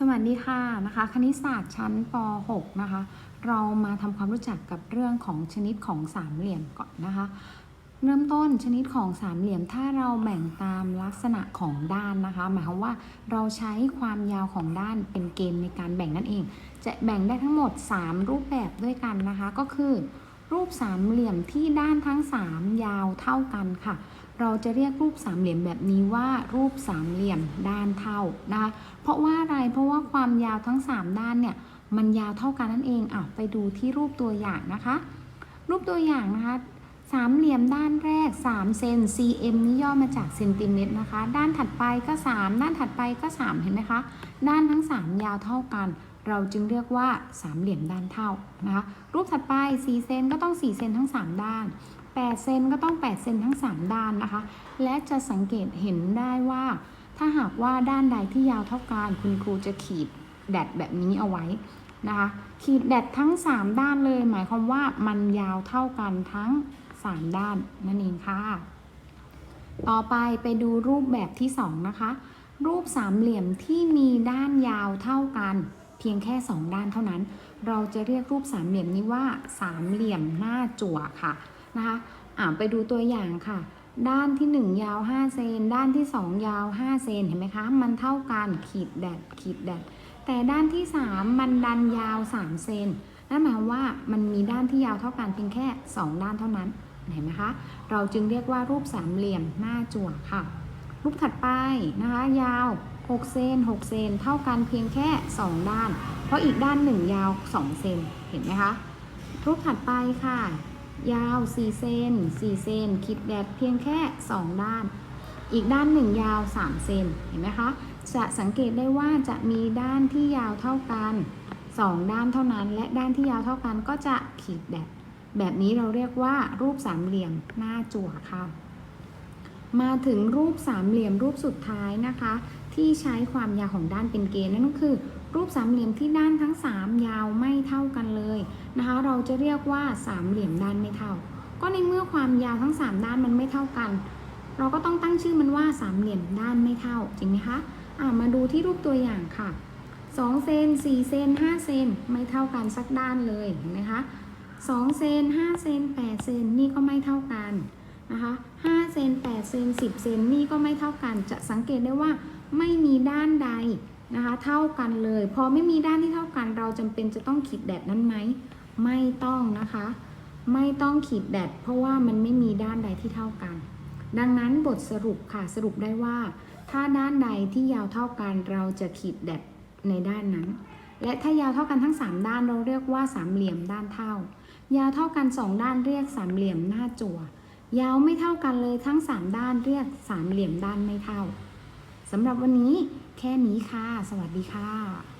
สวัสดีค่ะนะคะ คณิตศาสตร์ชั้นป .6 นะคะ เรามาทำความรู้จักกับเรื่องของชนิดของสามเหลี่ยมก่อนนะคะ เริ่มต้นชนิดของสามเหลี่ยมถ้าเราแบ่งตามลักษณะของด้านนะคะ หมายความว่าเราใช้ความยาวของด้านเป็นเกณฑ์ในการแบ่งนั่นเอง จะแบ่งได้ทั้งหมด 3 รูปแบบด้วยกันนะคะ ก็คือ รูปสามเหลี่ยมที่ด้านทั้ง 3 ยาวเท่ากันค่ะ เราจะเรียกรูปสามเหลี่ยมแบบนี้ว่ารูปสามเหลี่ยมด้านเท่านะคะเพราะว่าอะไรเพราะว่าความยาวทั้ง 3 ด้านเนี่ยมันยาวเท่ากันนั่นเองอะไปดูที่รูปตัวอย่างนะคะ รูปตัวอย่างนะคะสามเหลี่ยมด้านแรก3เซน cm นี่ย่อมาจากเซนติเมตรนะคะ ด้านถัดไปก็ 3 ด้านถัดไปก็ 3 เห็นไหมคะ ด้านทั้ง 3 ยาวเท่ากัน เราจึงเรียกว่าสามเหลี่ยมด้านเท่านะคะรูปถัดไป4เซนก็ต้อง4เซนทั้ง 3 ด้าน8เซนก็ต้อง8เซนทั้ง 3 ด้านนะคะ และจะสังเกตเห็นได้ว่า ถ้าหากว่าด้านใดที่ยาวเท่ากันคุณครูจะขีดแดดแบบนี้เอาไว้นะคะ ขีดแดดทั้ง 3 ด้านเลย หมายความว่ามันยาวเท่ากันทั้ง 3 ด้านนั่นเองค่ะ ต่อไปไปดูรูปแบบที่ 2 นะคะ รูปสามเหลี่ยมที่มีด้านยาวเท่ากัน เพียงแค่ 2 ด้านเท่านั้น เราจะเรียกรูปสามเหลี่ยมนี้ว่าสามเหลี่ยมหน้าจั่วค่ะนะคะอ่าไปดูตัวอย่างค่ะ ด้านที่ 1 ยาว 5 เซน ด้านที่ 2 ยาว 5 เซนเห็นไหมคะ มันเท่ากันขีดแดดขีดแดดแต่ด้านที่ 3 มันดันยาว 3 เซนนั่นหมายความว่ามันมีด้านที่ยาวเท่ากันเพียงแค่ 2 ด้านเท่านั้นเห็นไหมคะ เราจึงเรียกว่ารูปสามเหลี่ยมหน้าจั่วค่ะ รูปถัดไปนะคะ ยาว 6 เซน 6 เซน เท่ากันเพียงแค่ 2 ด้าน เพราะอีกด้านหนึ่งยาว 2 เซน เห็นไหมคะ รูปถัดไปค่ะ ยาว 4 เซน 4 เซน คิดแดดเพียงแค่ 2 ด้าน อีกด้านหนึ่งยาว 3 เซน เห็นไหมคะ จะสังเกตได้ว่าจะมีด้านที่ยาวเท่ากัน 2 ด้านเท่านั้น และด้านที่ยาวเท่ากันก็จะขีดแดดแบบนี้เราเรียกว่ารูปสามเหลี่ยมหน้าจั่วค่ะ มาถึงรูปสามเหลี่ยมรูปสุดท้ายนะคะ ที่ใช้ความยาวของด้านเป็นเกณฑ์นั่นก็คือ รูปสามเหลี่ยมที่ด้านทั้ง 3 ยาวไม่เท่ากันเลยนะคะ เราจะเรียกว่าสามเหลี่ยมด้านไม่เท่า ก็ในเมื่อความยาวทั้ง 3 ด้านมันไม่เท่ากัน เราก็ต้องตั้งชื่อมันว่าสามเหลี่ยมด้านไม่เท่าจริงไหมคะอ่ามาดูที่รูปตัวอย่างค่ะ2เซน4เซน5เซนไม่เท่ากันสักด้านเลยเห็นไหมคะ2เซน5เซน8เซนนี่ก็ไม่เท่ากัน นะคะ5เซน8เซน10เซนนี่ก็ไม่เท่ากัน จะสังเกตได้ว่าไม่มีด้านใดนะคะเท่ากันเลย พอไม่มีด้านที่เท่ากัน เราจำเป็นจะต้องขีดแดดนั้นไหม ไม่ต้องนะคะ ไม่ต้องขีดแดดเพราะว่ามันไม่มีด้านใดที่เท่ากัน ดังนั้นบทสรุปค่ะสรุปได้ว่า ถ้าด้านใดที่ยาวเท่ากัน เราจะขีดแดดในด้านนั้น และถ้ายาวเท่ากันทั้ง 3 ด้านเราเรียกว่าสามเหลี่ยมด้านเท่า ยาวเท่ากัน 2 ด้านเรียกสามเหลี่ยมหน้าจั่ว ยาวไม่เท่ากันเลยทั้ง 3 ด้านเรียกสามเหลี่ยมด้านไม่เท่าสำหรับวันนี้แค่นี้ค่ะ สวัสดีค่ะ